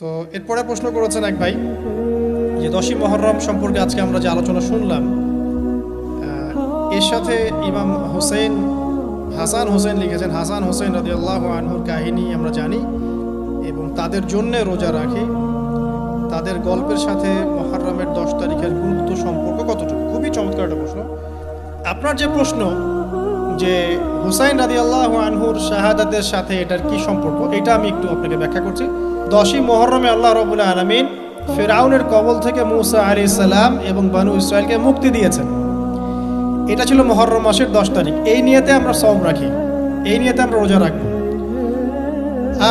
তো এরপরে প্রশ্ন করেছেন এক ভাই যে দশই মহরম সম্পর্কে আজকে আমরা যে আলোচনা শুনলাম এর সাথে ইমাম হোসেন হাসান হোসেন লিখেছেন, হাসান হোসেন রাজি আল্লাহ আনহুর কাহিনী আমরা জানি এবং তাদের জন্যে রোজা রাখি। তাদের গল্পের সাথে মহরমের দশ তারিখের গুরুত্ব সম্পর্ক কতটুকু? খুবই চমৎকার একটা প্রশ্ন। আপনার যে প্রশ্ন যে হুসাইন রাজি আল্লাহ আনহুর শাহাদাতের সাথে এটার কি সম্পর্ক, এটা আমি একটু আপনাকে ব্যাখ্যা করছি। দশই মহরমে আল্লাহ রবুল্লা আলমিন ফেরাউনের কবল থেকে মুসা আলি সালাম এবং বানু ইসরায়েলকে মুক্তি দিয়েছেন। এটা ছিল মহরম মাসের দশ তারিখ। এই নিয়েতে আমরা সব রাখি। এই নিয়েতে আমরা রোজা রাখব।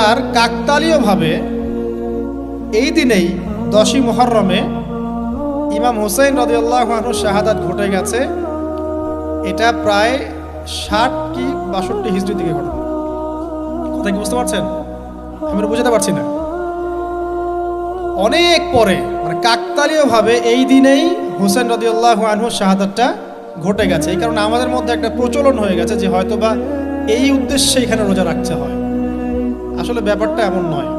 আর কাকতালীয়ভাবে এই দিনেই দশই মহরমে ইমাম হুসাইন রদিয়াল্লাহ শাহাদাত ঘটে গেছে। এটা প্রায় ষাট কি বাষট্টি হিস্ট্রি দিকে ঘটনা। কথা কি বুঝতে পারছেন? আমি বুঝাতে পারছি না। অনেক পরে মানে কাকতালীয়ভাবে এই দিনেই হুসেন রদিউল্লাহ আনহু শাহাদাতটা ঘটে গেছে। এই কারণে আমাদের মধ্যে একটা প্রচলন হয়ে গেছে যে হয়তো বা এই উদ্দেশ্যে এখানে রোজা রাখতে হয়। আসলে ব্যাপারটা এমন নয়।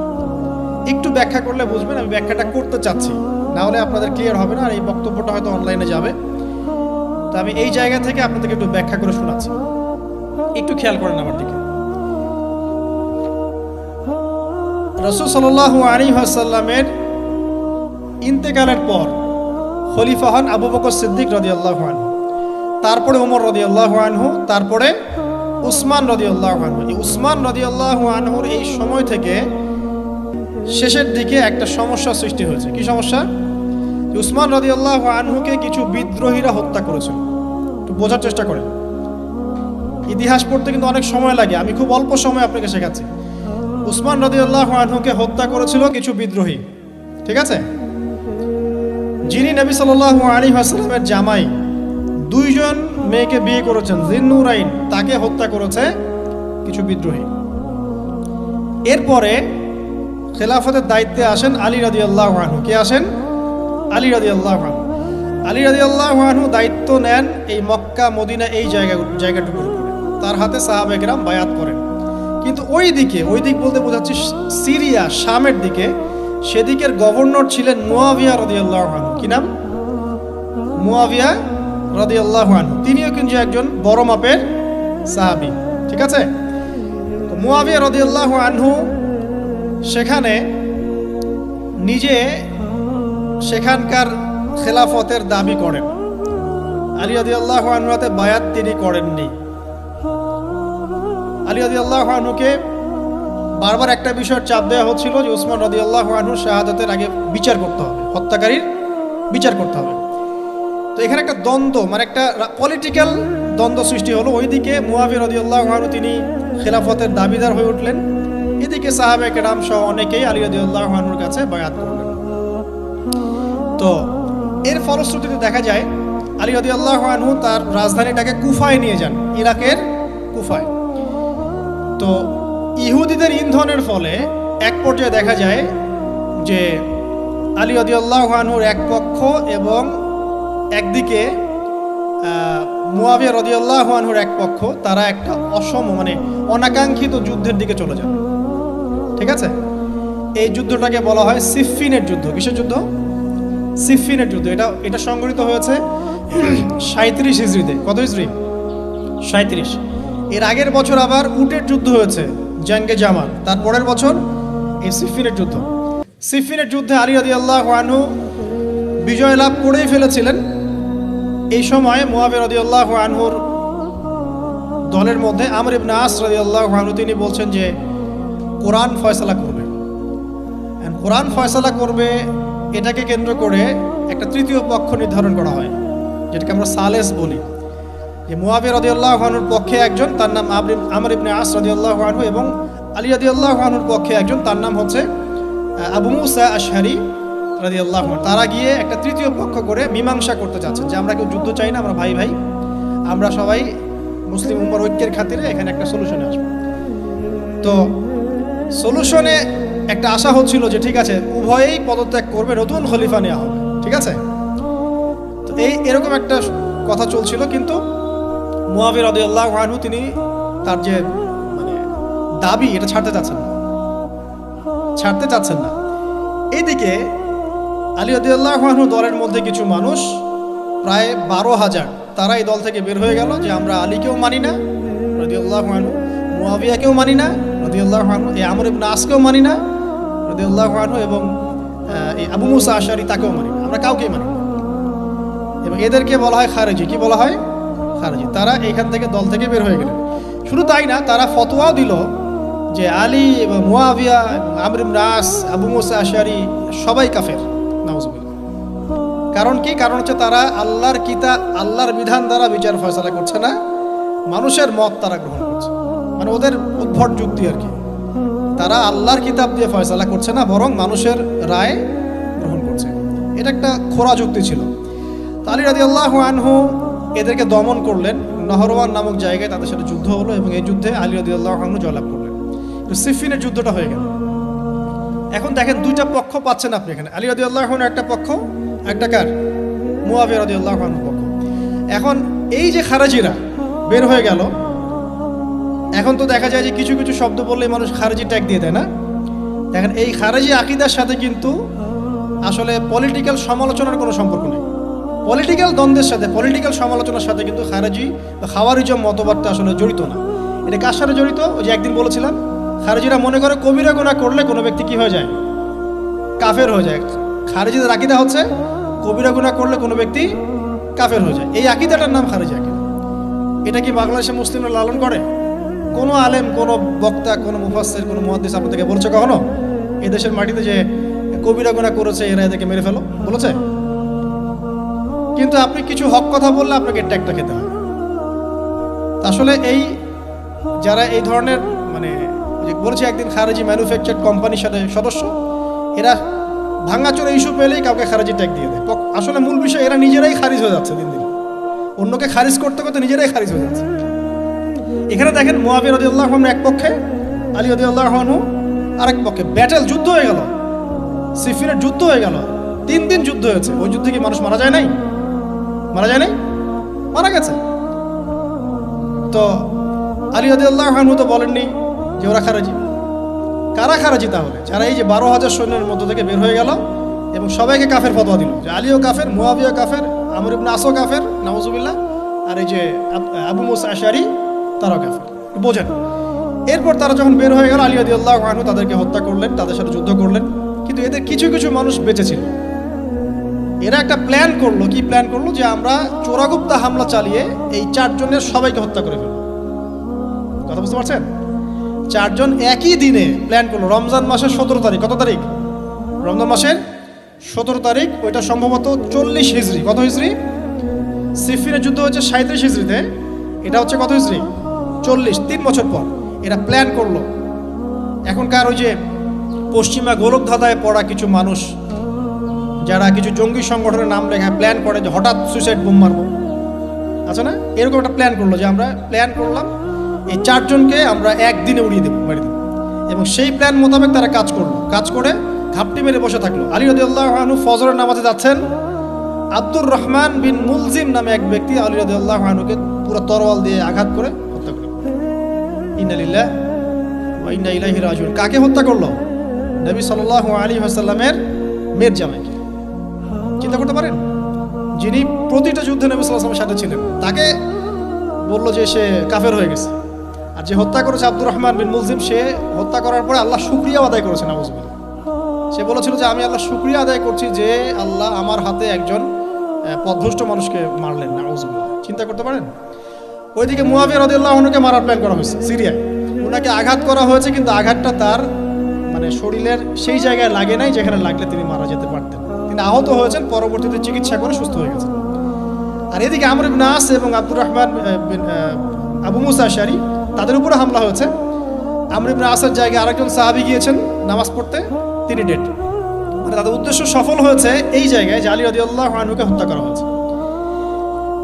একটু ব্যাখ্যা করলে বুঝবেন, আমি ব্যাখ্যাটা করতে চাচ্ছি। না হলে আপনাদের ক্লিয়ার হবে না, আর এই বক্তব্যটা হয়তো অনলাইনে যাবে। তো আমি এই জায়গা থেকে আপনাদেরকে একটু ব্যাখ্যা করে শোনাচ্ছি। একটু খেয়াল করেন আমার দিকে। রসুল সাল্লাহ আলী আসাল্লামের ইন্তেকালের পর খলিফা হন আবু বকর সিদ্দিক রদি আল্লাহ তারপরে উমর রদি আল্লাহ আনহু, তারপরে উসমান রদি আল্লাহ আনহু। এই উসমান রদি আল্লাহ আনহুর এই সময় থেকে শেষের দিকে একটা সমস্যা সৃষ্টি হয়েছে। কি সমস্যা? উসমান রদি আল্লাহ আনহুকে কিছু বিদ্রোহীরা হত্যা করেছিল। একটু বোঝার চেষ্টা করেন। ইতিহাস পড়তে কিন্তু অনেক সময় লাগে। আমি খুব অল্প সময় আপনাকে শেখাচ্ছি। উসমান রদিউল্লাহ আনহুকে হত্যা করেছিল কিছু বিদ্রোহী। ঠিক আছে? যিনি নবী সাল্লাহ আলী আসসালামের জামাই, দুইজন মেয়েকে বিয়ে করেছেন, জিন্নুরাইন, তাকে হত্যা করেছে কিছু বিদ্রোহী। এরপরে খেলাফতের দায়িত্বে আসেন আলী রাজি আল্লাহ আনহু। কে আসেন? আলী রাজি আল্লাহ আলী রাজি আল্লাহ দায়িত্ব নেন এই মক্কা, মদিনা এই জায়গা জায়গাটুকুর উপরে। তার হাতে সাহাবেকরাম বায়াত করেন। কিন্তু ওই দিকে, ওই দিক বলতে বোঝাচ্ছি সিরিয়া, শামের দিকে, সেদিকের গভর্নর ছিলেন মুয়াবিয়া রদি আনহু। কি নাম? মুয়াবিয়া রদি আনহু। তিনিও কিন্তু একজন বড় মাপের সাহাবি। ঠিক আছে? তো মুয়াবিয়া রদিয়াল্লাহ আনহু সেখানে নিজে সেখানকার খেলাফতের দাবি করেন। আলী রদিয়াল্লাহ আনহুতে বায়াত তিনি করেননি। আলী রদি আল্লাহ আনহুকে বারবার একটা বিষয়ের চাপ দেওয়া হচ্ছিল যে উসমান রদি আল্লাহ শাহাদাতের আগে বিচার করতে হবে, হত্যাকারীর বিচার করতে হবে। তো এখানে একটা দ্বন্দ্ব মানে একটা পলিটিক্যাল দ্বন্দ্ব সৃষ্টি হলো। ওইদিকে মুয়াবি রদি আল্লাহ আনহু তিনি খেলাফতের দাবিদার হয়ে উঠলেন। এদিকে সাহাবে কেরাম সহ অনেকেই আলী রদি আল্লাহ আনহুর কাছে বায়াত করলেন। তো এর ফলশ্রুতিতে দেখা যায় আলী রদি আল্লাহ আনহু তার রাজধানীটাকে কুফায় নিয়ে যান, ইরাকের কুফায়। তো ইহুদিদের ইন্ধনের ফলে এক পর্যায়ে দেখা যায় যে আলী রদিউল্লাহানুর এক পক্ষ এবং একদিকে মুয়াবিয়া রদিউল্লাহানুর এক পক্ষ, তারা একটা অসম মানে অনাকাঙ্ক্ষিত যুদ্ধের দিকে চলে যান। ঠিক আছে? এই যুদ্ধটাকে বলা হয় সিফিনের যুদ্ধ। কিসের যুদ্ধ? সিফিনের যুদ্ধ। এটা এটা সংগঠিত হয়েছে সাঁত্রিশ হিজড়িতে। কত হিজড়ি? সাঁত্রিশ এর আগের বছর আবার উটের যুদ্ধ হয়েছে, জাঙ্গে জামাল তার পরের বছর এই সিফিনের যুদ্ধ। সিফিনের যুদ্ধে আলী আদি আল্লাহ আনহু বিজয় লাভ করেই ফেলেছিলেন। এই সময় মোয়াবির আদি আল্লাহ আনহুর দলের মধ্যে আমর ইবনে আস রদি আল্লাহ আনহু, তিনি বলছেন যে, কোরআন ফয়সালা করবে। কোরআন ফয়সালা করবে এটাকে কেন্দ্র করে একটা তৃতীয় পক্ষ নির্ধারণ করা হয়, যেটাকে আমরা সালেস বলি। যে মুয়াবি রদিউল্লাহ আনহুর পক্ষে একজন, তার নাম আবরিম আমর ইবনে আস রদিউল্লাহ আনহু এবং আলী রদিউল্লাহ আনহুর পক্ষে একজন, তার নাম হচ্ছে আবু মুসা আশহারি রদিউল্লাহ তারা গিয়ে একটা তৃতীয় পক্ষ করে মীমাংসা করতে চাচ্ছেন, যে আমরা কেউ যুদ্ধ চাই না, আমরা ভাই ভাই, আমরা সবাই মুসলিম উম্মর ঐক্যের খাতিরে এখানে একটা সলিউশনে আসব। তো সলিউশনে একটা আশা হচ্ছিল যে ঠিক আছে, উভয়েই পদত্যাগ করবে, নতুন খলিফা নেওয়া হবে, ঠিক আছে? তো এই এরকম একটা কথা চলছিল, কিন্তু মুয়াবির রদিয়াল্লাহ আনহু তিনি তার যে মানে দাবি, এটা ছাড়তে চাচ্ছেন না। ছাড়তে চাচ্ছেন না। এইদিকে আলী আদিউল্লাহ দলের মধ্যে কিছু মানুষ, প্রায় বারো হাজার তারা এই দল থেকে বের হয়ে গেল যে আমরা আলীকেও মানি না রদিউল্লাহ আনহু মুয়াবিয়াকেও মানি না রদিউল্লাহ আনহু, এই আমর ইবনে আসকেও মানি না আনহু এবং এই আবু মুসা আশারি তাকেও মানি। আমরা কাউকেই মানি এবং এদেরকে বলা হয় খারেজি। কি বলা হয়? খারেজি। তারা এখান থেকে দল থেকে বের হয়ে গেলেন। শুধু তাই না, তারা ফতোয়াও দিল যে আলী এবং মুয়াবিয়া এবং আমর ইবনে আবু মুসা আশারি সবাই কাফের। কারণ কি? কারণ হচ্ছে তারা আল্লাহর কিতা, আল্লাহর বিধান দ্বারা বিচার ফয়সলা করছে না। মানুষের মত তারা গ্রহণ করছে। মানে ওদের উদ্ভট যুক্তি আর কি। তারা আল্লাহর কিতাব দিয়ে ফয়সলা করছে না, বরং মানুষের রায় গ্রহণ করছে। এটা একটা খোরা যুক্তি ছিল। তো আলী রাজি আল্লাহ আনহু এদেরকে দমন করলেন, নহরওয়ান নামক জায়গায় তাদের সাথে যুদ্ধ হলো এবং এই যুদ্ধে আলী রাজি আল্লাহ আনহু জয়লাভ করলেন। সিফিনের যুদ্ধটা হয়ে গেল। এখন দেখেন দুইটা পক্ষ পাচ্ছেন আপনি এখানে। আলী রদি আল্লাহ একটা পক্ষ, একটা কার? মুয়াবিয়া রদি আল্লাহ পক্ষ। এখন এই যে খারাজিরা বের হয়ে গেল এখন তো দেখা যায় যে কিছু কিছু শব্দ বললে মানুষ খারাজি ট্যাগ দিয়ে দেয়, না? দেখেন, এই খারাজি আকিদার সাথে কিন্তু আসলে পলিটিক্যাল সমালোচনার কোনো সম্পর্ক নেই। পলিটিক্যাল দ্বন্দ্বের সাথে পলিটিক্যাল সমালোচনার সাথে কিন্তু খারাজি বা খাওয়ারিজম মতবাদটা আসলে জড়িত না। এটা কার সাথে জড়িত? ওই যে একদিন বলেছিলাম, খারেজিরা মনে করে কবিরা গোনা করলে কোনো ব্যক্তি কি হয়ে যায়? কাফের হয়ে যায়। খারেজিদের আকিদা হচ্ছে, কবিরা গুণা করলে কোনো ব্যক্তি কাফের হয়ে যায়। এই আকিদাটার নাম খারেজি আকিদা। এটা কি বাংলাদেশে মুসলিমরা লালন করে? কোনো আলেম, কোনো বক্তা, কোনো মুফাসের কোনো মহাদিস আপনাদেরকে বলছে কখনো? এই দেশের মাটিতে যে কবিরা গুণা করেছে, এরা এদেরকে মেরে ফেলো। বলেছে? কিন্তু আপনি কিছু হক কথা বললে আপনাকে ট্যাগটা খেতে হবে। আসলে এই যারা এই ধরনের মানে বলছে, একদিন খারেজি ম্যানুফ্যাকচার কোম্পানির সাথে সদস্য, এরা ভাঙাচোরা ইস্যু পেলেই কাউকে খারেজি ট্যাগ দিয়ে দেয়। আসলে মূল বিষয়, এরা নিজেরাই খারিজ হয়ে যাচ্ছে দিন দিন। অন্যকে খারিজ করতে করতে নিজেরাই খারিজ হয়ে যাচ্ছে। এখানে দেখেন মোয়াবি রদিউল্লাহ এক পক্ষে, আলী রদিউল্লাহ আরেক পক্ষে। ব্যাটেল যুদ্ধ হয়ে গেল। সিফিনের যুদ্ধ হয়ে গেল। তিন দিন যুদ্ধ হয়েছে। ওই যুদ্ধে কি মানুষ মারা যায় নাই? মারা যায় নাই? মারা গেছে। তো আলী আদিউল্লাহ খানু তো বলেননি যে ওরা খারাজি। কারা খারাজি তাহলে? যারা এই যে বারো হাজার সৈন্যের মধ্য থেকে বের হয়ে গেল এবং সবাইকে কাফের ফতোয়া দিল। যে আলীও কাফের মুয়াবিয়া কাফের, আমর ইবনে আসো কাফের, নাউজুবিল্লাহ, আর এই যে আবু মুসা আশারি তারাও কাফের বোঝেন। এরপর তারা যখন বের হয়ে গেল, আলী আদিউল্লাহ খানু তাদেরকে হত্যা করলেন, তাদের সাথে যুদ্ধ করলেন। কিন্তু এদের কিছু কিছু মানুষ বেঁচেছিল। এরা একটা প্ল্যান করল। কি প্ল্যান করল? যে আমরা চোরাগুপ্তা হামলা চালিয়ে এই চারজনের সবাইকে হত্যা করে ফেলব। কথা বুঝতে পারছেন? চারজন একই দিনে প্ল্যান করল। রমজান মাসের সতেরো তারিখ। কত তারিখ? রমজান মাসের সতেরো তারিখ, ওইটা সম্ভবত চল্লিশ হিজড়ি কত হিজড়ি সিফিনের যুদ্ধ হচ্ছে সাঁত্রিশ হিজড়িতে এটা হচ্ছে কত হিজড়ি চল্লিশ, তিন বছর পর এরা প্ল্যান করল। এখনকার ওই যে পশ্চিমা গোলকধাঁধায় পড়া কিছু মানুষ, যারা কিছু জঙ্গি সংগঠনের নাম লেখা প্ল্যান করে যে হঠাৎ সুইসাইড বোম মারবো। আছে না? এরকম একটা প্ল্যান করল যে আমরা প্ল্যান করলাম, এই চারজনকে আমরা একদিনে উড়িয়ে দেবো বাড়িতে এবং সেই প্ল্যান মোতাবেক তারা কাজ করল। কাজ করে ঘাপটি মেরে বসে থাকল। আলী রদিউল্লাহ আনু ফজরের নামাজে যাচ্ছেন। আব্দুর রহমান বিন মুলজিম নামে এক ব্যক্তি আলী রদিউল্লাহ আনুকে পুরো তরোয়াল দিয়ে আঘাত করে কাকে হত্যা করল? নবী সাল্লাল্লাহু আলাইহি ওয়াসাল্লামের মেয়ের জামাইকে। চিন্তা করতে পারেন? যিনি প্রতিটা যুদ্ধে নবী আলাইহি সাথে ছিলেন তাকে বলল যে সে কাফের হয়ে গেছে। আর যে হত্যা করেছে আব্দুর রহমান বিন মুলজিম সে হত্যা করার পরে আল্লাহ শুক্রিয়া আদায় করেছে নাউজুবিল্লাহ সে বলেছিল যে আমি আল্লাহ শুক্রিয়া আদায় করছি যে আল্লাহ আমার হাতে একজন আহ, পথভ্রষ্ট মানুষকে মারলেন নাউজুবিল্লাহ চিন্তা করতে পারেন? ওইদিকে মুয়াবিয়া রাদিয়াল্লাহু আনহুকে মারার প্ল্যান করা হয়েছে, সিরিয়ায়। ওনাকে আঘাত করা হয়েছে, কিন্তু আঘাতটা তার মানে শরীরের সেই জায়গায় লাগে নাই যেখানে লাগলে তিনি মারা যেতে পারতেন। তিনি আহত হয়েছেন, পরবর্তীতে চিকিৎসা করে সুস্থ হয়ে গেছেন। আর এদিকে আমর আস এবং আব্দুর রহমান আবু মুসা আশারি, তাদের উপরে হামলা হয়েছে। আমর ইবনে আসের জায়গায় আরেকজন সাহাবি গিয়েছেন নামাজ পড়তে, তিনি ডেট মানে তাদের উদ্দেশ্য সফল হয়েছে এই জায়গায় যে আলী রাদিয়াল্লাহু আনহুকে হত্যা করা হয়েছে।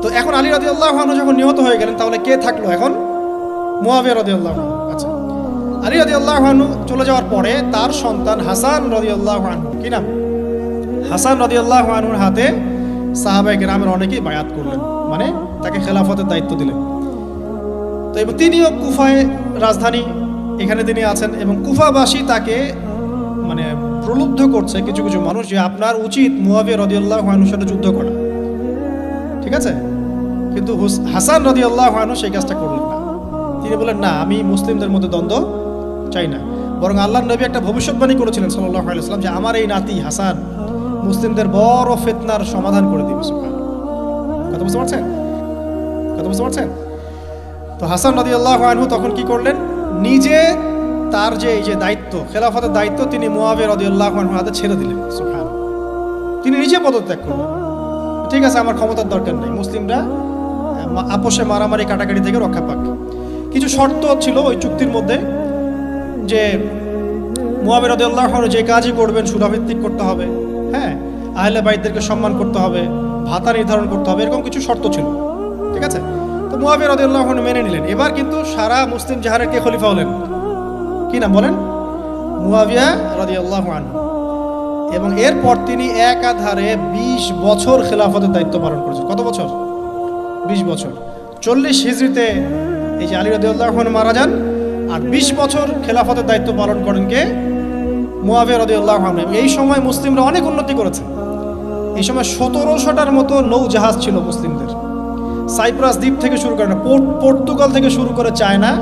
তো এখন আলী রাদিয়াল্লাহু আনহু যখন নিহত হয়ে গেলেন, তাহলে কে থাকল এখন? মুয়াবিয়া রাদিয়াল্লাহু আল্লাহ আচ্ছা। আলী রাদিয়াল্লাহু আনহু চলে যাওয়ার পরে তার সন্তান হাসান রাদিয়াল্লাহু আনহু। কি নাম? হাসান রাদিয়াল্লাহু আনহুর হাতে সাহাবায়ে গ্রামের অনেকেই বায়াত করলেন। মানে তাকে খেলাফতের দায়িত্ব দিলেন। তো এবং তিনিও কুফায় রাজধানী এখানে তিনি আছেন এবং কুফাবাসী তাকে মানে প্রলুব্ধ করছে কিছু কিছু মানুষ যে আপনার উচিত মুয়াবিয়া রদিয়াল্লাহ আনহুর সাথে যুদ্ধ করা। ঠিক আছে? কিন্তু হুস- হাসান রদিয়াল্লাহ আনহু সেই কাজটা করলেন না। তিনি বলেন না, আমি মুসলিমদের মধ্যে দ্বন্দ্ব চাই না। বরং আল্লাহ নবী একটা ভবিষ্যৎবাণী করেছিলেন সাল্লাহ আলাইসলাম যে, আমার এই নাতি হাসান মুসলিমদের বড় ফেতনার সমাধান করে দিবে কথা বুঝতে পারছেন? কথা বুঝতে পারছেন? তো হাসান রদি আল্লাহ আনহু তখন কি করলেন? নিজে তার যে, এই যে দায়িত্ব, খেলাফতের দায়িত্ব তিনি মোয়াবে রদি আল্লাহ আনহু হাতে ছেড়ে দিলেন সুবহান তিনি নিজে পদত্যাগ করলেন। ঠিক আছে, আমার ক্ষমতার দরকার নেই। মুসলিমরা আপোষে মারামারি কাটাকাটি থেকে রক্ষা পাক। কিছু শর্ত ছিল ওই চুক্তির মধ্যে যে মোয়াবের আল্লাহ যে কাজই করবেন সুরাভিত্তিক করতে হবে হ্যাঁ? আহলে বাইদদেরকে সম্মান করতে হবে, ভাতা নির্ধারণ করতে হবে, এরকম কিছু শর্ত ছিল। ঠিক আছে? তো মোয়াবিয়া রদিউল্লাহ মেনে নিলেন। এবার কিন্তু সারা মুসলিম জাহারের কে খলিফা হলেন? কি নাম বলেন? মুয়াবিয়া রদিউল্লাহ আনহু। এবং এরপর তিনি একাধারে বিশ বছর খেলাফতের দায়িত্ব পালন করেছেন। কত বছর? বিশ বছর। চল্লিশ হিজড়িতে এই যে আলী রদিউল্লাহ মারা যান আর বিশ বছর খেলাফতের দায়িত্ব পালন করেন কে? মুয়াবিয়া রদিউল্লাহ এই সময় মুসলিমরা অনেক উন্নতি করেছে। এই সময় সতেরোশোটার মতো নৌ জাহাজ ছিল মুসলিমদের। সাইপ্রাস দ্বীপ থেকে শুরু করে পোর্ট- পর্তুগাল থেকে শুরু করে চায়না,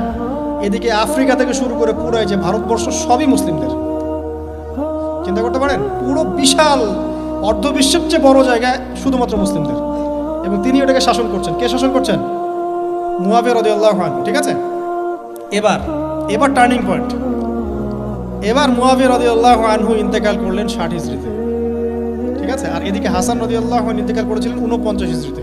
এদিকে আফ্রিকা থেকে শুরু করে পুরো যে ভারতবর্ষ সবই মুসলিমদের। চিন্তা করতে পারেন? পুরো বিশাল অর্ধবিশ্বের চেয়ে বড় জায়গায় শুধুমাত্র মুসলিমদের। এবং তিনি ওটাকে শাসন করছেন। কে শাসন করছেন? মুয়াবিয়া রদিউল্লাহ ঠিক আছে? এবার এবার টার্নিং পয়েন্ট এবার মুয়াবিয়া রদিউল্লাহ আনহু ইন্তেকাল করলেন ষাট হিজড়িতে। ঠিক আছে? আর এদিকে হাসান রদিউল্লাহ ইন্তেকাল করেছিলেন উনপঞ্চাশ হিজড়িতে।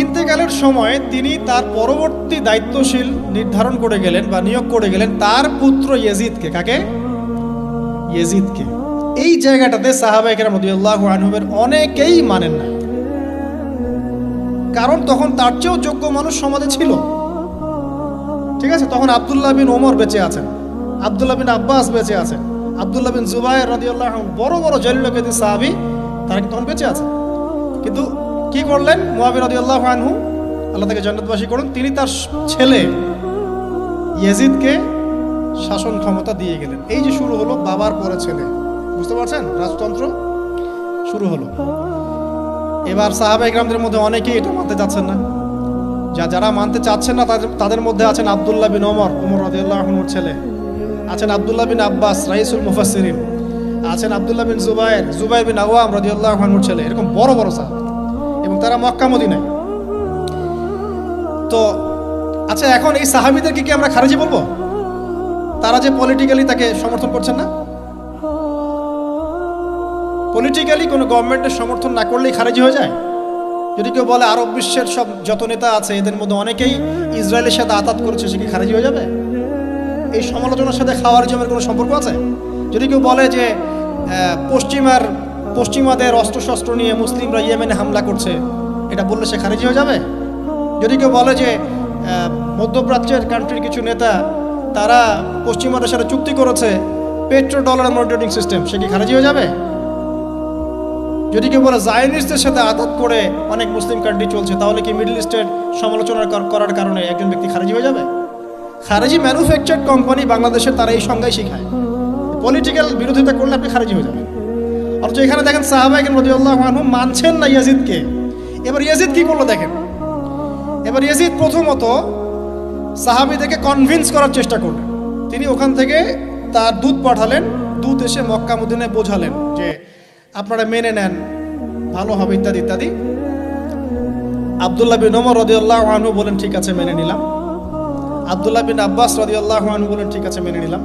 ইন্তেকালের সময় তিনি তার পরবর্তী দায়িত্বশীল নির্ধারণ করে গেলেন বা নিয়োগ করে গেলেন তার পুত্র ইয়েজিদকে। কাকে? ইয়েজিদকে। এই জায়গাটাতে সাহাবাই কেরাম রদিউল্লাহ আনহুবের অনেকেই মানেন না। কারণ তখন তার চেয়েও যোগ্য মানুষ সমাজে ছিল। ঠিক আছে? তখন আবদুল্লাহ বিন ওমর বেঁচে আছেন। আব্দুল্লাহ বিন আব্বাস বেঁচে আছেন। আব্দুল্লাহ বিন জুবাইর রাদিয়াল্লাহু আনহু বড় বড় জলিলকেদি সাহাবী, তারা কিন্তু তখন বেঁচে আছে কিন্তু কি করলেন? মুয়াবির রাদিয়াল্লাহু আনহু, আল্লাহ তাকে জান্নাতবাসী করুন। তিনি তার ছেলে ইয়াজিদকে শাসন ক্ষমতা দিয়ে গেলেন। এই যে শুরু হলো, বাবার পরে ছেলে। বুঝতে পারছেন? রাজতন্ত্র শুরু হলো। এবার সাহাবা ইকরামদের মধ্যে অনেকেই এটা মানতে চাচ্ছেন না। যা যারা মানতে চাচ্ছেন না, তাদের তাদের মধ্যে আছেন আবদুল্লাহ বিন ওমর রাদিয়াল্লাহু আনহুর ছেলে। আছেন আবদুল্লাহ বিন আব্বাস, রাইসুল মুফাসসিরিন। আছেন আবদুল্লাহ বিন জুবাইর জুবাইর বিন আওয়াম রাদিয়াল্লাহু আনহুর ছেলে। এরকম বড় বড় সাহাবা। এবং তারা মক্কা, মদিনায়। তো আচ্ছা এখন এই সাহাবীদেরকে কি আমরা খারিজি বলব? তারা যে পলিটিক্যালি তাকে সমর্থন করছেন না? পলিটিক্যালি কোনো গভর্নমেন্টের সমর্থন না করলেই খারিজি হয়ে যায়? যদি কেউ বলে আরব বিশ্বের সব যত নেতা আছে, এদের মধ্যে অনেকেই ইসরায়েলের সাথে আতাত করেছে, সে কি খারিজি হয়ে যাবে? এই সমালোচনার সাথে খাওয়ার জমের কোনো সম্পর্ক আছে? যদি কেউ বলে যে পশ্চিমার, পশ্চিমাদের অস্ত্রশস্ত্র নিয়ে মুসলিমরা ইয়েমেনে হামলা করছে, এটা বললে সে খারিজি হয়ে যাবে? যদি কেউ বলে যে মধ্যপ্রাচ্যের কান্ট্রির কিছু নেতা, তারা পশ্চিমাদের সাথে চুক্তি করেছে পেট্রো ডলার মনিটরিং সিস্টেম সে কি খারিজি হয়ে যাবে? যদি কেউ বলে জায়নিস্টদের সাথে আঘাত করে অনেক মুসলিম কান্ট্রি চলছে, তাহলে কি মিডল ইস্টের সমালোচনা করার কারণে একজন ব্যক্তি খারিজি হয়ে যাবে? খারিজি ম্যানুফ্যাকচার কোম্পানি বাংলাদেশের তারা এই সংজ্ঞায় শিখায়। পলিটিক্যাল বিরোধিতা করলে আপনি খারিজি হয়ে যাবেন। অথচ এখানে দেখেন সাহাবাহিক রদিউল্লাহ আনহু মানছেন না ইয়াজিদকে। এবার ইয়াজিদ কি করল দেখেন? এবার ইয়াজিদ প্রথমত সাহাবিদেরকে কনভিন্স করার চেষ্টা করলেন। তিনি ওখান থেকে তার দুধ পাঠালেন দুধ এসে মক্কামুদ্দিনে বোঝালেন যে আপনারা মেনে নেন, ভালো হবে ইত্যাদি ইত্যাদি। আবদুল্লাহ বিন ওমর রদিউল্লাহ আনহু বলেন, ঠিক আছে, মেনে নিলাম। আবদুল্লাহ বিন আব্বাস রদিউল্লাহ আনহু বলেন, ঠিক আছে, মেনে নিলাম।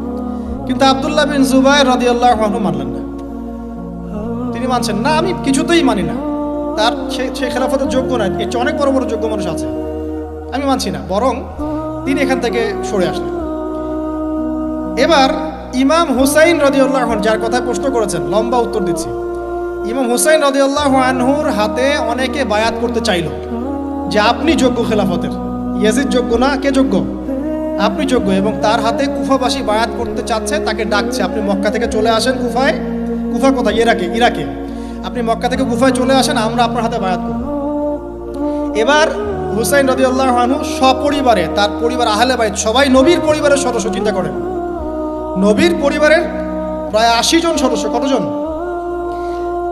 কিন্তু আবদুল্লাহ বিন জুবাইর রদিউল্লাহ আনহু মানলেন না। তিনি মানছেন, না, আমি কিছুতেই মানি না। তার সে- সে খেলাফতের যোগ্য নয়, এর চেয়ে অনেক বড় বড় যোগ্য মানুষ আছে। আমি মানছি না। বরং তিনি এখান থেকে সরে আসলেন। এবার ইমাম হুসাইন রদিউল্লাহ যার কথায় প্রশ্ন করেছেন, লম্বা উত্তর দিচ্ছি। ইমাম হুসাইন রদিউল্লাহ আনহুর হাতে অনেকে বায়াত করতে চাইল যে আপনি যোগ্য খেলাফতের। ইয়াজিদ যোগ্য না? কে যোগ্য? আপনি যোগ্য এবং তার হাতে কুফাবাসী বায়াত করতে চাচ্ছে, তাকে ডাকছে। আপনি মক্কা থেকে চলে আসেন কুফায়। কুফা কোথায়? ইরাকে ইরাকে। আপনি মক্কা থেকে কুফায় চলে আসেন, আমরা আপনার হাতে বায়াত করব। এবার হুসাইন রদিউল্লাহ আনহু সপরিবারে, তার পরিবার আহলে বাইত, সবাই নবীর পরিবারের সদস্য, চিন্তা করেন। নবীর পরিবারের প্রায় আশি জন সদস্য, কতজন?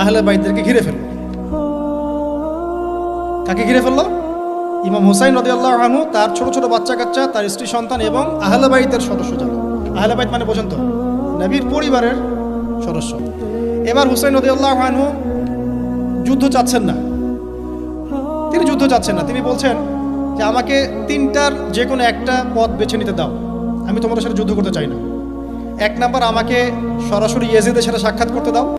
আহলে বাইদেরকে ঘিরে ফেলল। কাকে ঘিরে ফেলল? ইমাম হুসাইন রদি আল্লাহ আনহু, তার ছোট ছোট বাচ্চা কাচ্চা তার স্ত্রী, সন্তান এবং আহলে বাইতের সদস্য যারা। আহলে বাইত মানে পর্যন্ত নবীর পরিবারের সদস্য। এবার হুসাইন রদি আল্লাহ আনহু যুদ্ধ চাচ্ছেন না। তিনি যুদ্ধ চাচ্ছেন না। তিনি বলছেন যে, আমাকে তিনটার যে কোনো একটা পথ বেছে নিতে দাও। আমি তোমাদের সাথে যুদ্ধ করতে চাই না। এক নাম্বার, আমাকে সরাসরি ইয়েজিদের সাথে সাক্ষাৎ করতে দাও।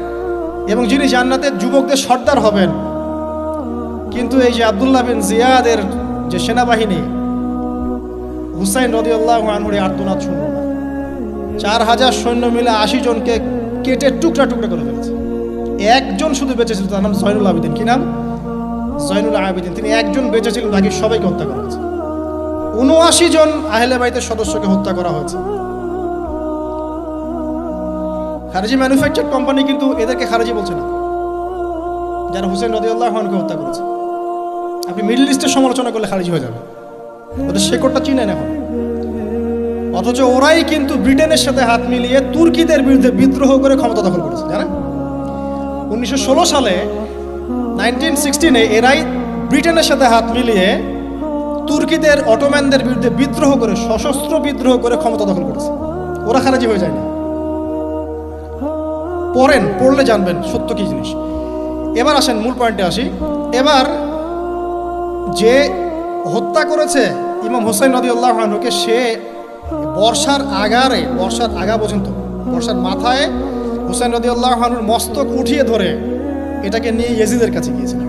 এবং যিনি জান্নাতের যুবকদের সর্দার হবেন, কিন্তু এই যে আবদুল্লাহ বিন জিয়াদের যে সেনাবাহিনী, হুসাইন রদিয়াল্লাহ আনহুর আর্তনাদ শুনল না। চার হাজার সৈন্য মিলে আশি জনকে কেটে টুকরা টুকরা করে ফেলেছে। একজন শুধু বেঁচে ছিল তার নাম জয়নুল আবেদিন। কি নাম? জয়নুল আবেদিন। তিনি একজন বেঁচে ছিলেন বাকি সবাইকে হত্যা করা হয়েছে। উনআশি জন আহলে বাইতের সদস্যকে হত্যা করা হয়েছে। খারেজি ম্যানুফ্যাকচার কোম্পানি কিন্তু এদেরকে খারেজি বলছে না। যারা হুসেন রদিউল্লাহ খানকে হত্যা করেছে। আপনি মিডল ইস্টের সমালোচনা করলে খারিজি হয়ে যাবে। ওদের শেকড়টা চিনেন এখন। অথচ ওরাই কিন্তু ব্রিটেনের সাথে হাত মিলিয়ে তুর্কিদের বিরুদ্ধে বিদ্রোহ করে ক্ষমতা দখল করেছে, জানেন? উনিশশো ষোলো সালে নাইনটিন সিক্সটিনে এরাই ব্রিটেনের সাথে হাত মিলিয়ে তুর্কিদের অটোম্যানদের বিরুদ্ধে বিদ্রোহ করে সশস্ত্র বিদ্রোহ করে ক্ষমতা দখল করেছে। ওরা খারাজি হয়ে যায়নি পড়েন, পড়লে জানবেন সত্য কি জিনিস। এবার আসেন মূল পয়েন্টে আসি। এবার যে হত্যা করেছে ইমাম হোসেন নদী আল্লাহ আনহুকে, সে বর্ষার আগারে, বর্ষার আগা পর্যন্ত, বর্ষার মাথায় হোসেন নদী আল্লাহ আনহুর মস্তক উঠিয়ে ধরে এটাকে নিয়ে ইয়েজিদের কাছে গিয়েছিলেন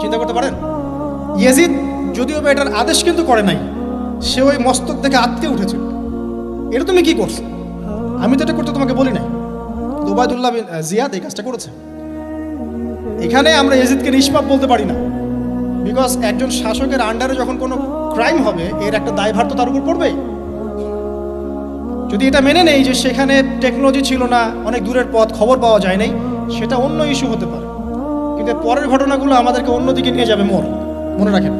চিন্তা করতে পারেন? ইয়েজিদ যদিও বা এটার আদেশ কিন্তু করে নাই, সে ওই মস্তক থেকে আটকে উঠেছে। এটা তুমি কি করছ? আমি তো এটা করতে তোমাকে বলি নাই। দুবাইদুল্লাহ বিন জিয়াদ এই কাজটা করেছে। এখানে আমরা ইয়েজিদকে নিষ্পাপ বলতে পারি না। বিকজ একজন শাসকের আন্ডারে যখন কোনো ক্রাইম হবে, এর একটা দায়ভার তো তার উপর পড়বেই। যদি এটা মেনে নেই যে সেখানে টেকনোলজি ছিল না, অনেক দূরের পথ, খবর পাওয়া যায় নাই, সেটা অন্য ইস্যু হতে পারে। কিন্তু পরের ঘটনাগুলো আমাদেরকে অন্যদিকে নিয়ে যাবে মোর। মনে রাখেন।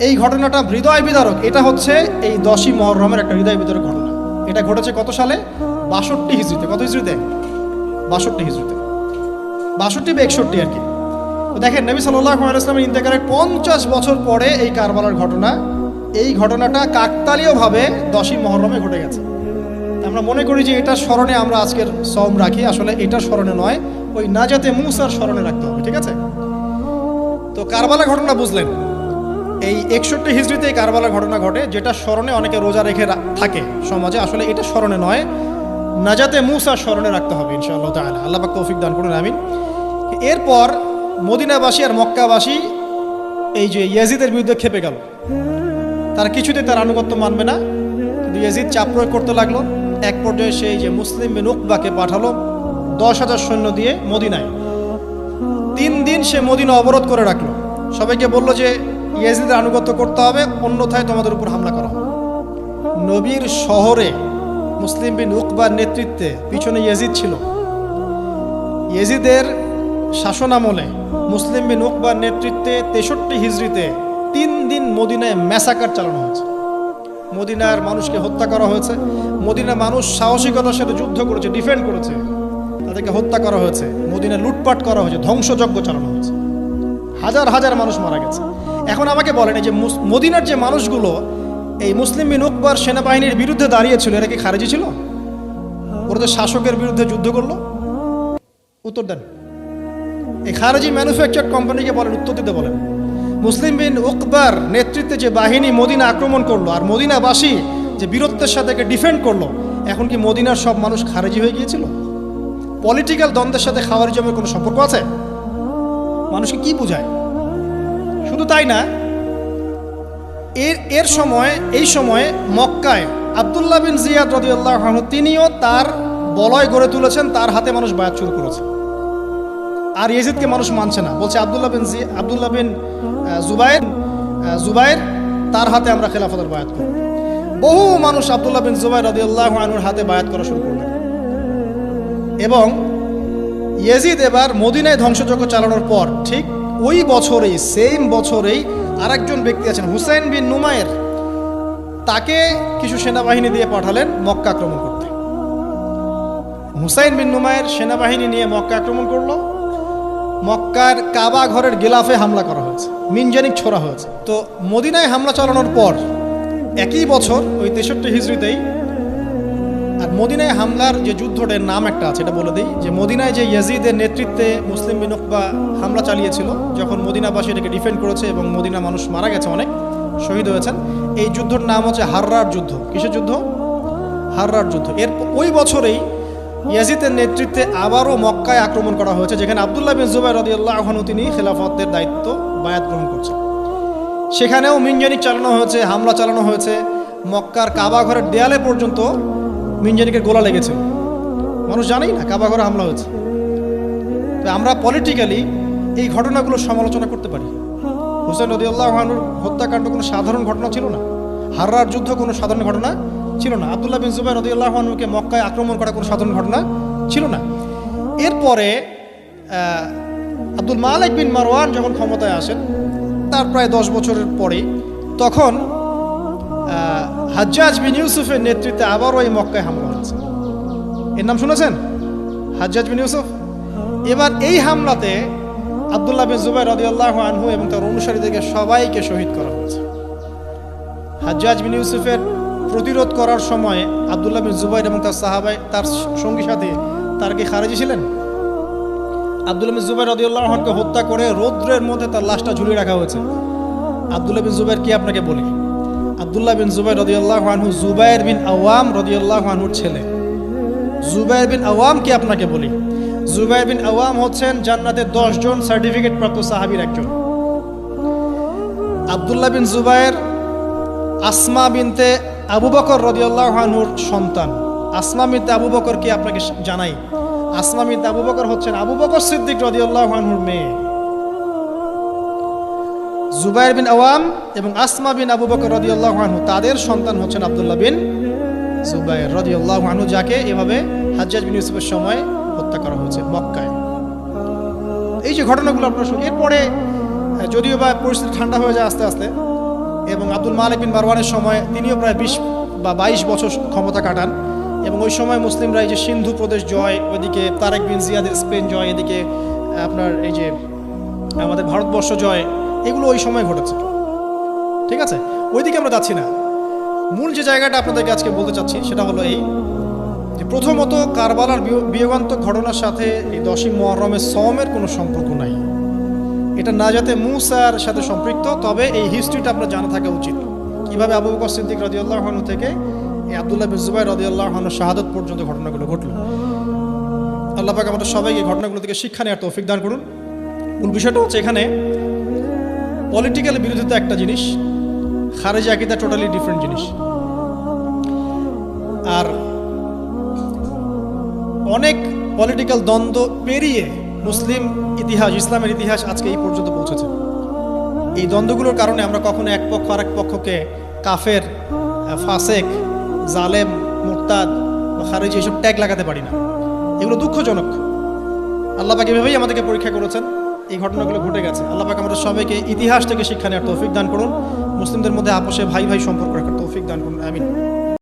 এই ঘটনাটা হৃদয় বিদারক। এটা হচ্ছে এই দশই মহরমের একটা হৃদয় বিদারক ঘটনা। এটা ঘটেছে কত সালে? বাষট্টি হিজড়িতে। কত হিজড়িতে? বাষট্টি হিজড়িতে। বাষট্টি বা একষট্টি আর কি। তো দেখেন, নবী সাল্লাহ আলাইসলামের ইন্তেকারের পঞ্চাশ বছর পরে এই কারবালার ঘটনা। এই ঘটনাটা কাকতালীয়ভাবে দশই মহরমে ঘটে গেছে। আমরা মনে করি যে এটার স্মরণে আমরা আজকের সম রাখি। আসলে এটার স্মরণে নয়, ওই নাজাতে মুসার স্মরণে রাখতে হবে, ঠিক আছে? তো কারবালা ঘটনা বুঝলেন। এই একষট্টি হিজড়িতে এই কারবালার ঘটনা ঘটে, যেটা স্মরণে অনেকে রোজা রেখে থাকে সমাজে। আসলে এটা স্মরণে নয়, নাজাতে মুসার স্মরণে রাখতে হবে, ইনশাআল্লাহ তাআলা। আল্লাহ তৌফিক দান করুন, আমিন। এরপর মদিনাবাসী আর মক্কাবাসী এই যে ইয়াজিদের বিরুদ্ধে খেপে গেল। তারা কিছুতে তার আনুগত্য মানবে না, কিন্তু ইয়াজিদ চাপ প্রয়োগ করতে লাগল। এক পর্যায়ে সেই যে মুসলিম বিন উকবাকে পাঠালো দশ হাজার সৈন্য দিয়ে মদিনায়। তিন দিন সে মদিনা অবরোধ করে রাখল। সবাইকে বলল যে ইয়াজিদের আনুগত্য করতে হবে, অন্যথায় তোমাদের উপর হামলা করা নবীর শহরে মুসলিম বিন উকবার নেতৃত্বে পিছনে ইয়াজিদ ছিল। ইয়েজিদের শাসনামলে মুসলিম বিন উকবার নেতৃত্বে তেষট্টি হিজড়িতে তিন দিন মদিনায় ম্যাসাকার চালানো হয়েছে। মদিনার মানুষকে হত্যা করা হয়েছে। মদিনার মানুষ সাহসিকতার সাথে যুদ্ধ করেছে ডিফেন্ড করেছে। তাদেরকে হত্যা করা হয়েছে। মদিনা লুটপাট করা হয়েছে, ধ্বংসযজ্ঞ চালানো হয়েছে। হাজার হাজার মানুষ মারা গেছে। এখন আমাকে বলেন যে মদিনার যে মানুষগুলো, এই মুসলিম বিন উকবার সেনাবাহিনীর বিরুদ্ধে দাঁড়িয়েছিল, এরা কি খারেজি ছিল? ওরা যে শাসকের বিরুদ্ধে যুদ্ধ করল? উত্তর দেন। এই খারেজি ম্যানুফ্যাকচার কোম্পানিকে বলেন, উত্তর দিতে বলেন। মুসলিম বিন উকবার নেতৃত্বে যে বাহিনী মদিনা আক্রমণ করল, আর মদিনাবাসী যে বীরত্বের সাথে ডিফেন্ড করল, এখন কি মদিনার সব মানুষ খারেজি হয়ে গিয়েছিল? পলিটিক্যাল দ্বন্দ্বের সাথে খাওয়ারিজমের কোনো সম্পর্ক আছে? মানুষকে কি বোঝায়? শুধু তাই না, এর এর সময়, এই সময়ে মক্কায় আবদুল্লাহ বিন জিয়াদ রদিউল্লাহ তিনিও তার বলয় গড়ে তুলেছেন, তার হাতে মানুষ বায়াত শুরু করেছে। আর ইয়েজিদকে মানুষ মানছে না। বলছে আবদুল্লাহ বিন জি, আবদুল্লাহ বিন জুবাইর জুবাইর, তার হাতে আমরা খেলাফতের বায়াত করি। বহু মানুষ আবদুল্লাহ বিন জুবাইর রদিউল্লাহ আনুর হাতে বায়াত করা শুরু করলেন। এবং ইয়েজিদ এবার মদিনায় ধ্বংসযজ্ঞ চালানোর পর ঠিক ওই বছরেই সেম বছরেই আরেকজন ব্যক্তি আছেন হুসাইন বিন নুমায়ের। তাকে কিছু সেনাবাহিনী দিয়ে পাঠালেন মক্কা আক্রমণ করতে। হুসাইন বিন নুমায়ের সেনাবাহিনী নিয়ে মক্কা আক্রমণ করল। মক্কার কাবা ঘরের গিলাফে হামলা করা হয়েছে, মিনজানিক ছোড়া হয়েছে। তো মদিনায় হামলা চালানোর পর একই বছর, ওই তেষট্টি হিজড়িতেই আর মদিনায় হামলার যে যুদ্ধটার নাম একটা আছে, এটা বলে দিই। যে মদিনায় যে ইয়াজিদের নেতৃত্বে মুসলিম বিন উকবা হামলা চালিয়েছিল, যখন মদিনাবাসী এটাকে ডিফেন্ড করেছে এবং মদিনা মানুষ মারা গেছে অনেক, শহীদ হয়েছেন, এই যুদ্ধর নাম হচ্ছে হাররার যুদ্ধ। কিসের যুদ্ধ? হাররার যুদ্ধ। এর ওই বছরেই ইয়াজিদের নেতৃত্বে আবারও মক্কায় আক্রমণ করা হয়েছে, যেখানে আবদুল্লাহ বিন জুবাই রদিয়াল্লাহ আহনু তিনি খেলাফতের দায়িত্ব বায়াত গ্রহণ করছেন। সেখানেও মিনজানিক চালানো হয়েছে, হামলা চালানো হয়েছে, মক্কার কাবা ঘরের দেয়ালে পর্যন্ত মিনজানিকের গোলা লেগেছে। মানুষ জানেই না কাবা ঘরে হামলা হয়েছে। তো আমরা পলিটিক্যালি এই ঘটনাগুলো সমালোচনা করতে পারি। হুসেন রদিউল্লাহানুর হত্যাকাণ্ড কোনো সাধারণ ঘটনা ছিল না। হাররার যুদ্ধ কোনো সাধারণ ঘটনা ছিল না। আবদুল্লাহ বিন জুবাই রদিউল্লাহানুকে মক্কায় আক্রমণ করা কোনো সাধারণ ঘটনা ছিল না। এরপরে আব্দুল মালিক বিন মারওয়ান যখন ক্ষমতায় আসেন, তার প্রায় দশ বছরের পরে, তখন হাজ্জাজ বিন ইউসুফের নেতৃত্বে আবারও এই মক্কায় হামলা হয়েছে এর নাম শুনেছেন? হাজ্জাজ বিন ইউসুফ? এবার এই হামলাতে আবদুল্লাহ বিন জুবাই রদিয়াল্লাহ আনহু এবং তার অনুসারীদেরকে সবাইকে শহীদ করা হয়েছে। হাজ্জাজ বিন ইউসুফের প্রতিরোধ করার সময় আবদুল্লাহ বিন জুবাইর এবং তার সাহাবাই, তার সঙ্গী সাথে, তার কি খারেজি ছিলেন? আবদুল্লাহ বিন জুবাইর রদিউল্লাহকে হত্যা করে রৌদ্রের মধ্যে তার লাশটা ঝুলিয়ে রাখা হয়েছে। আবদুল্লাহ বিন জুবাইর কি আপনাকে বলি? আবদুল্লাহ বিন জুবাইর রদিউল্লাহ আনহু, জুবাইর বিন আওয়াম রদিউল্লাহ আনহুর ছেলে। জুবাইর বিন আওয়াম কি আপনাকে বলি? জুবাইর বিন আওয়াম হচ্ছেন জান্নাতের জন সার্টিফিকেট প্রাপ্ত সাহাবীর একজন। আবদুল্লাহ বিন জুবাইর আসমা বিনতে আবু বকর রদিউল্লাহ আনহুর সন্তান। আসমা বিনতে আবু বকর কি আপনাকে জানাই? আসমা বিনতে আবু বকর হচ্ছেন আবু বকর সিদ্দিক রদিউল্লাহ আনহুর মেয়ে। জুবাইর বিন আওয়াম এবং আসমা বিন আবু বকর রদিউল্লাহ আনহু, তাদের সন্তান হচ্ছেন আবদুল্লাহ বিন জুবাইর রদিউল্লাহ আনহু, যাকে এভাবে হাজ্জাজ বিন ইউসুফের সময় হত্যা করা হয়েছে মক্কায়। এই যে ঘটনাগুলো আপনার শুনে এরপরে যদিও বা পরিস্থিতি ঠান্ডা হয়ে যায় আস্তে আস্তে, এবং আব্দুল মালিক বিন মারওয়ানের সময় তিনিও প্রায় বিশ বা বাইশ বছর ক্ষমতা কাটান, এবং ওই সময় মুসলিমরা এই যে সিন্ধু প্রদেশ জয়, ওইদিকে তারেক বিন জিয়াদের স্পেন জয়, এদিকে আপনার এই যে আমাদের ভারতবর্ষ জয় এগুলো ওই সময় ঘটেছে। ঠিক আছে? ওইদিকে আমরা যাচ্ছি না। মূল যে জায়গাটা আপনাদেরকে আজকে বলতে চাচ্ছি, সেটা হলো এই যে প্রথমত কারবালার বিয়- বিয়োগান্তক ঘটনার সাথে এই দশই মহরমের সমের কোনো সম্পর্ক নাই। এটা না যাতে মুসার সাথে সম্পৃক্ত, তবে এই হিস্ট্রিটা আপনার জানা থাকা উচিত। কীভাবে আবু বকর সিদ্দিক রদিউল্লাহনু থেকে এই আবদুল্লাহ বিন জুবাই রদিউল্লাহনু শাহাদত পর্যন্ত ঘটনাগুলো ঘটল। আল্লাহ পাক আমাদের সবাইকে এই ঘটনাগুলো থেকে শিক্ষা নেওয়ার তৌফিক দান করুন। মূল বিষয়টা হচ্ছে এখানে পলিটিক্যাল বিরোধিতা একটা জিনিস, খারেজি আকিদা টোটালি ডিফারেন্ট জিনিস। আর অনেক পলিটিক্যাল দ্বন্দ্ব পেরিয়ে মুসলিম ইতিহাস, ইসলামের ইতিহাস আজকে এই পর্যন্ত পৌঁছেছে। এই দ্বন্দ্বগুলোর কারণে আমরা কখনো এক পক্ষ আরেক পক্ষকে কাফের, ফাসেক, জালেম, মুরতাদ বা খারেজি এসব ট্যাগ লাগাতে পারি না। এগুলো দুঃখজনক। আল্লাহ পাক এভাবেই আমাদেরকে পরীক্ষা করেছেন। এই ঘটনাগুলো ঘটে গেছে। আল্লাহ পাক আমাদের সবাইকে ইতিহাস থেকে শিক্ষা নেওয়ার তৌফিক দান করুন। মুসলিমদের মধ্যে আপোষে ভাই ভাই সম্পর্ক রাখার তৌফিক দান করুন। আমিন।